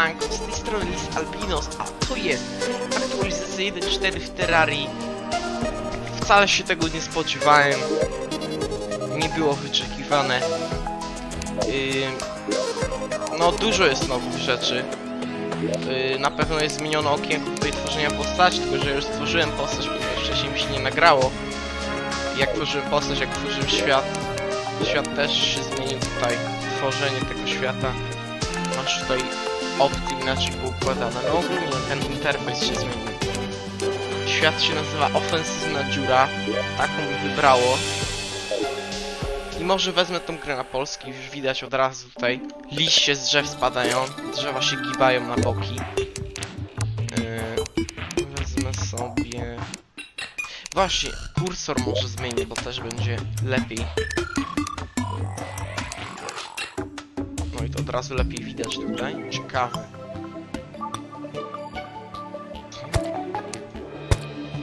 Siemanko, z tej strony Lis Albinos, a to jest aktualizacja 1.4 w Terrarii. Wcale się tego nie spodziewałem. Nie było wyczekiwane. Ym, no dużo jest nowych rzeczy. Yy, na pewno jest zmienione okienko tutaj tworzenia postaci, tylko że już stworzyłem postać, ponieważ wcześniej mi się nie nagrało. Jak tworzyłem postać, jak tworzyłem świat. Świat też się zmienił tutaj. Tworzenie tego świata. Masz tutaj opcje inaczej poukładane. No ogólnie ten interfejs się zmienił. Świat się nazywa Ofensywna Dziura. Taką mi wybrało. I może wezmę tą grę na polski, już widać od razu tutaj. Liście z drzew spadają, drzewa się gibają na boki. Yy, wezmę sobie... Właśnie, kursor może zmienię, bo też będzie lepiej. Od razu lepiej widać tutaj. Ciekawe.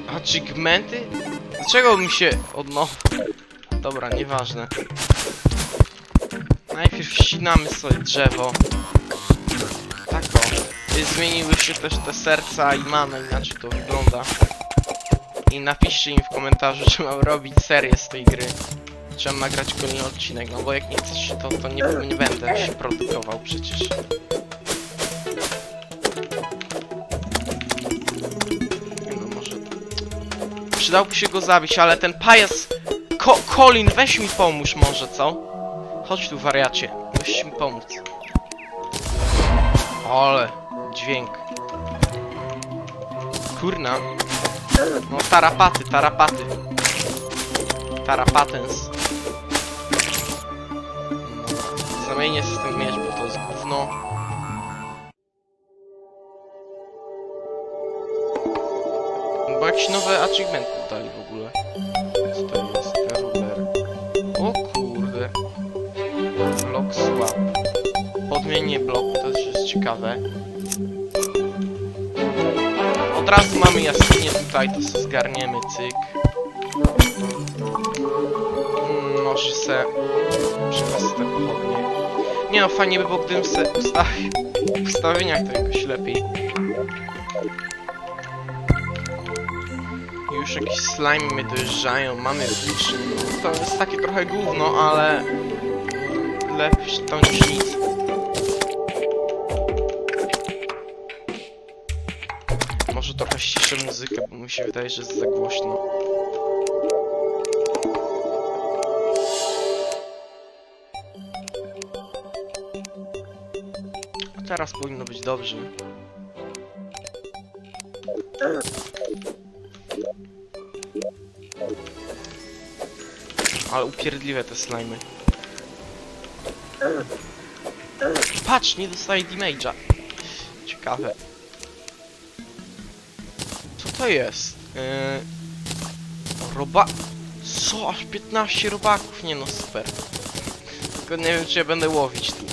Achievementy? Dlaczego mi się od nowa... Dobra, nieważne. Najpierw ścinamy sobie drzewo. Tak o. Zmieniły się też te serca i mana, inaczej to wygląda. I napiszcie mi w komentarzu, czy mam robić serię z tej gry. Mam nagrać kolejny odcinek, no bo jak nie chcesz, to, to nie, nie będę się produkował przecież. No może... Przydałby się go zabić, ale ten pajac... Ko Colin, weź mi pomóż może, co? Chodź tu, wariacie. Musisz mi pomóc. Ale... Dźwięk. Kurna. No, tarapaty, tarapaty. Tarapatens. No, Zamienię się z tym miecz, bo to jest gówno. Bo jakiś nowy achievement dali w ogóle. Co to jest? Ruler. O kurde. Block swap. Podmienienie bloku, to też jest ciekawe. Od razu mamy jaskinię tutaj, to sobie zgarniemy, cyk. Może se... Przekaz te pochodnie. Nie no, fajnie by było, gdybym se ustawił... W ustawieniach to jakoś lepiej. Już jakieś slime mnie dojeżdżają, mamy liczny. To jest takie trochę gówno, ale... Lepsze to niż nic. Może trochę ściszę muzykę, bo mi się wydaje, że jest za głośno. Teraz powinno być dobrze. Ale upierdliwe te slimy. Patrz, nie dostaje damage'a. Ciekawe. Co to jest? Yy... Roba... Co? Aż 15 robaków? Nie no, super. Tylko nie wiem, czy ja będę łowić tu.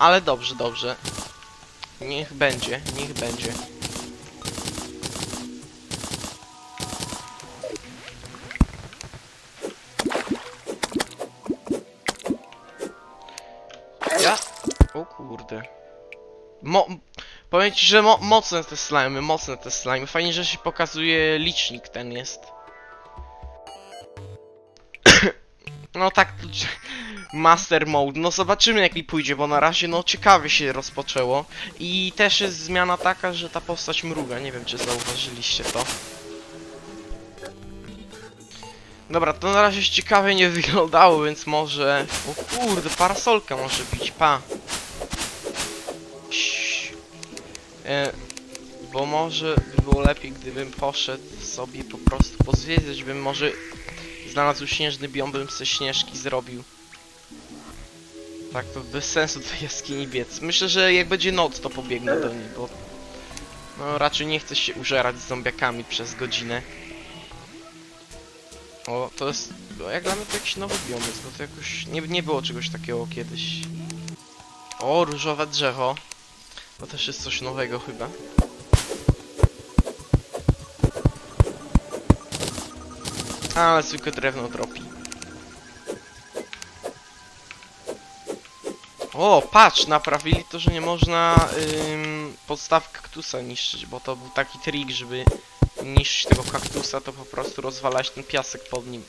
Ale dobrze, dobrze. Niech będzie, niech będzie. Ja... O kurde. Mo... Powiem ci, że mo mocne te slimy, mocne te slimy. Fajnie, że się pokazuje licznik ten jest. no tak, Master Mode. No zobaczymy jak mi pójdzie, bo na razie no ciekawie się rozpoczęło. I też jest zmiana taka, że ta postać mruga. Nie wiem, czy zauważyliście to. Dobra, to na razie ciekawie nie wyglądało, więc może... O kurde, parasolka może być, pa. E, bo może by było lepiej, gdybym poszedł sobie po prostu pozwiedzać, bym może znalazł śnieżny biom, bym se śnieżki zrobił. Tak, to bez sensu do jaskini biec. Myślę, że jak będzie noc, to pobiegnę do niej, bo... No, raczej nie chcę się użerać z zombiakami przez godzinę. O, to jest... no, Jak dla mnie to jakiś nowy biom bo to jakoś... Nie, nie było czegoś takiego kiedyś. O, różowe drzewo. To też jest coś nowego chyba. Ale zwykłe drewno dropi. O, patrz, naprawili to, że nie można ym, podstaw kaktusa niszczyć, bo to był taki trik, żeby niszczyć tego kaktusa, to po prostu rozwalać ten piasek pod nim.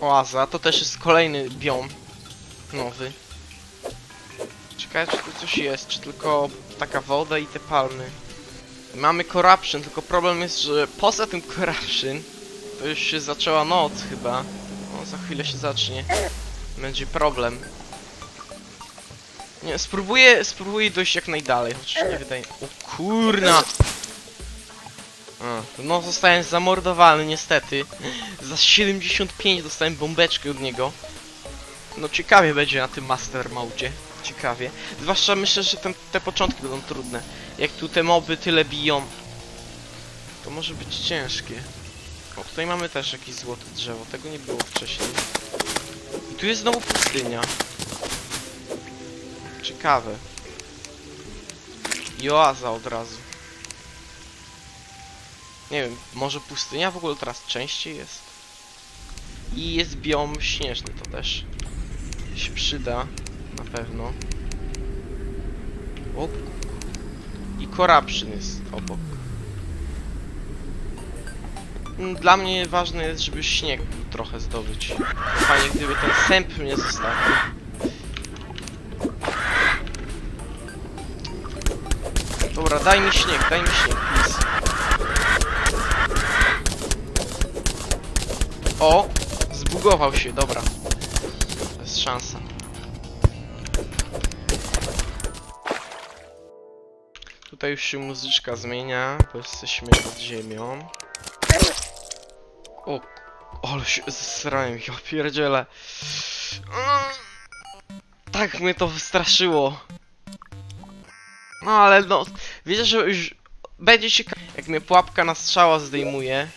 Oaza, to też jest kolejny biom nowy. Ciekawe, czy tu coś jest, czy tylko taka woda i te palmy. Mamy corruption, tylko problem jest, że poza tym corruption to już się zaczęła noc chyba. Za chwilę się zacznie. Będzie problem. Nie, spróbuję, spróbuję dojść jak najdalej, chociaż nie wydaje... O kurna! A, no zostałem zamordowany niestety. Za 75 dostałem bombeczkę od niego. No ciekawie będzie na tym Master Mode. Ciekawie. Zwłaszcza myślę, że ten, te początki będą trudne. Jak tu te moby tyle biją, to może być ciężkie. O, tutaj mamy też jakieś złote drzewo. Tego nie było wcześniej. I tu jest znowu pustynia. Ciekawe. I oaza od razu. Nie wiem, może pustynia w ogóle teraz częściej jest? I jest biom śnieżny to też. Się przyda, na pewno. O, i Corruption jest obok. Mm, Dla mnie ważne jest, żeby śnieg trochę zdobyć. Fajnie, gdyby ten sęp mnie zostawił. Dobra, daj mi śnieg, daj mi śnieg, please. O! Zbugował się, dobra. To jest szansa. Tutaj już się muzyczka zmienia, bo jesteśmy pod ziemią. O, ale się zesrałem, ja pierdzielę. Tak mnie to wystraszyło. No ale no, wiecie, że już będzie ciekawe, jak mnie pułapka na strzała zdejmuje.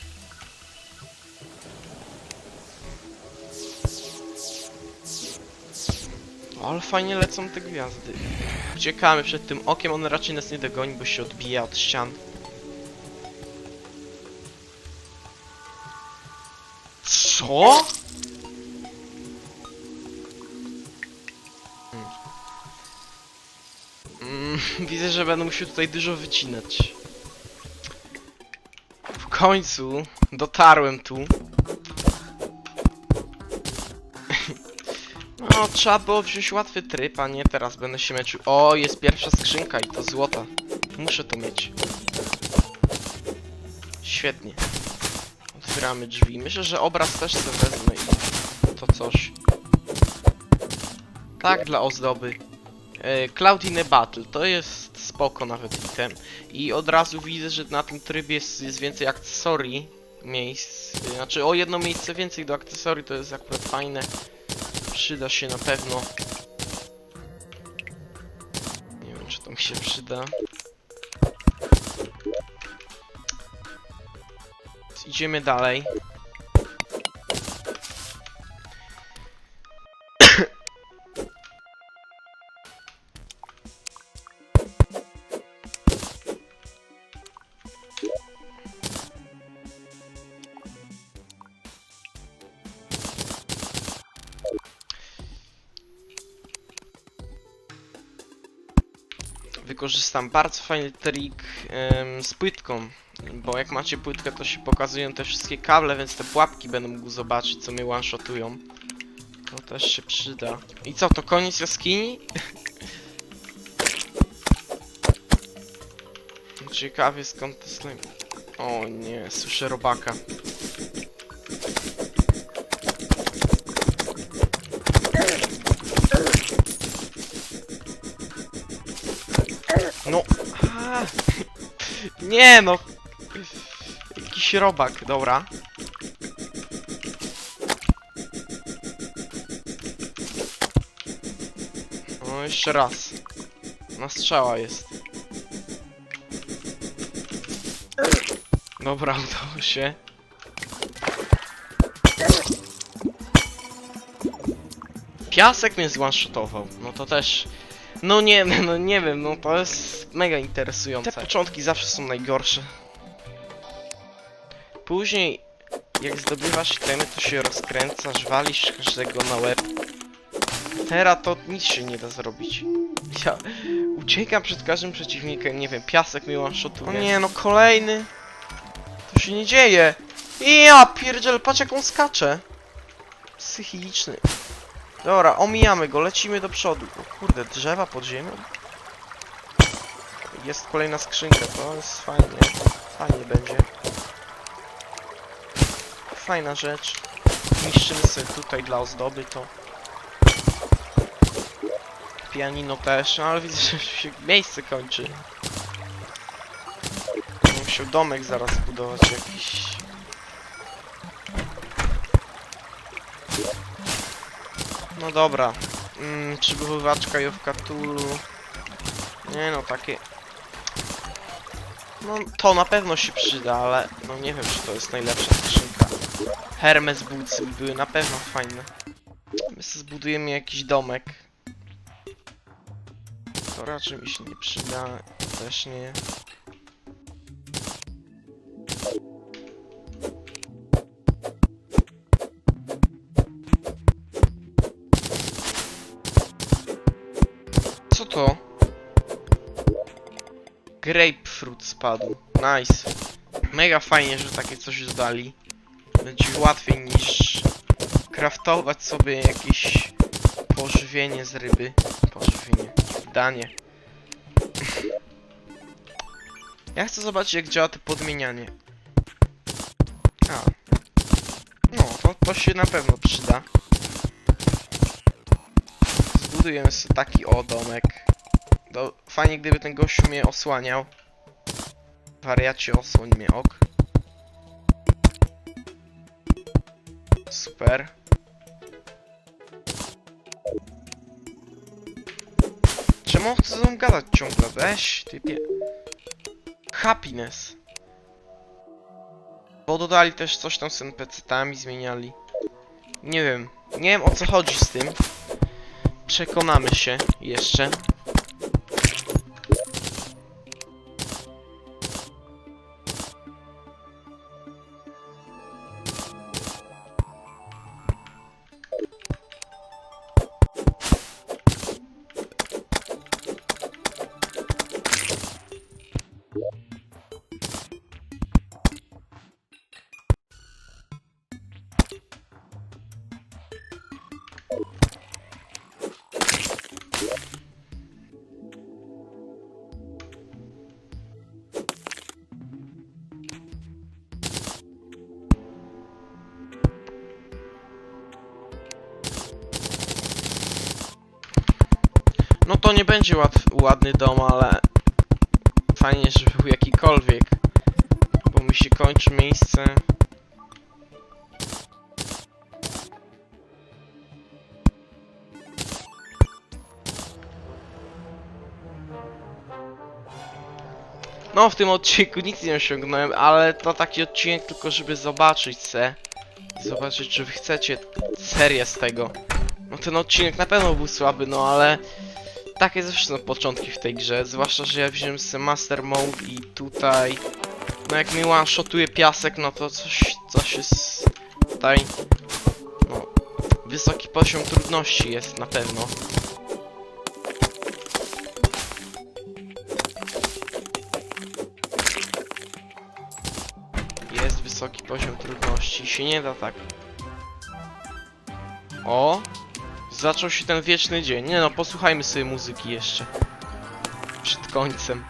O, Ale fajnie lecą te gwiazdy. Uciekamy przed tym okiem, on raczej nas nie dogoni, bo się odbija od ścian. Co? Mm, widzę, że będę musiał tutaj dużo wycinać. W końcu dotarłem tu. No, trzeba było wziąć łatwy tryb, a nie teraz będę się męczył. O, jest pierwsza skrzynka i to złota. Muszę to mieć. Świetnie. Otwieramy drzwi. Myślę, że obraz też sobie wezmę i to coś. Tak, dla ozdoby. E, Cloud in a Battle, to jest spoko nawet item. I od razu widzę, że na tym trybie jest, jest więcej akcesorii miejsc. Znaczy o jedno miejsce więcej do akcesorii, to jest akurat fajne. Przyda się na pewno. Nie wiem, czy to mi się przyda. Idziemy dalej. Wykorzystam bardzo fajny trik em, z płytką, bo jak macie płytkę to się pokazują te wszystkie kable, więc te pułapki będę mógł zobaczyć co mnie one-shotują. To też się przyda. I co, to koniec jaskini? Ciekawie skąd to slime. O nie, słyszę robaka. No. Nie no. Robak, dobra. No jeszcze raz. Na strzała jest. Dobra, udało się. Piasek mnie zwanshotował. No to też no nie, no nie wiem, no to jest mega interesujące. Te początki zawsze są najgorsze. Później jak zdobywasz itemy, to się rozkręcasz, walisz każdego na łeb. Teraz to nic się nie da zrobić. Ja uciekam przed każdym przeciwnikiem, nie wiem, piasek mi one-shotuje. O nie, no kolejny. To się nie dzieje. Ja pierdziel, patrz jak on skacze. Psychiczny. Dobra, omijamy go, lecimy do przodu. O kurde, drzewa pod ziemią? Jest kolejna skrzynka, to jest fajnie. Fajnie będzie. Fajna rzecz. Niszczymy tutaj dla ozdoby to. Pianino też, no ale widzę, że się miejsce kończy. Musiał domek zaraz budować jakiś. No dobra. Mm, przygotowywaczka Jowka Tulu. Nie no, takie... No to na pewno się przyda, ale no nie wiem czy to jest skrzynka. Hermes Boots by były na pewno fajne. My sobie zbudujemy jakiś domek. To raczej mi się nie przyda, też nie. Co to? Grapefruit spadł. Nice. Mega fajnie, że takie coś dodali. Będzie łatwiej niż kraftować sobie jakieś pożywienie z ryby. Pożywienie. Danie. Ja chcę zobaczyć jak działa to podmienianie. A. No, to, to się na pewno przyda. Zbudujemy sobie taki o domek. Do, fajnie gdyby ten gościu mnie osłaniał. Wariacie osłoń mnie, ok. Super. Czemu on chce ze mną gadać ciągle? Weź, typie. Happiness. Bo dodali też coś tam z NPC-tami, zmieniali. Nie wiem. Nie wiem o co chodzi z tym. Przekonamy się jeszcze. To nie będzie łat, ładny dom, ale fajnie, żeby był jakikolwiek. Bo mi się kończy miejsce. No, w tym odcinku nic nie osiągnąłem, ale to taki odcinek tylko, żeby zobaczyć se. Zobaczyć, czy wy chcecie serię z tego. No ten odcinek na pewno był słaby, no ale... Takie zawsze są początki w tej grze, zwłaszcza, że ja wziąłem sobie Master Mode i tutaj... No jak mi one-shotuje piasek, no to coś, coś jest tutaj... No, wysoki poziom trudności jest na pewno. Jest wysoki poziom trudności, się nie da tak. O! Zaczął się ten wieczny dzień. Nie no, posłuchajmy sobie muzyki jeszcze. Przed końcem.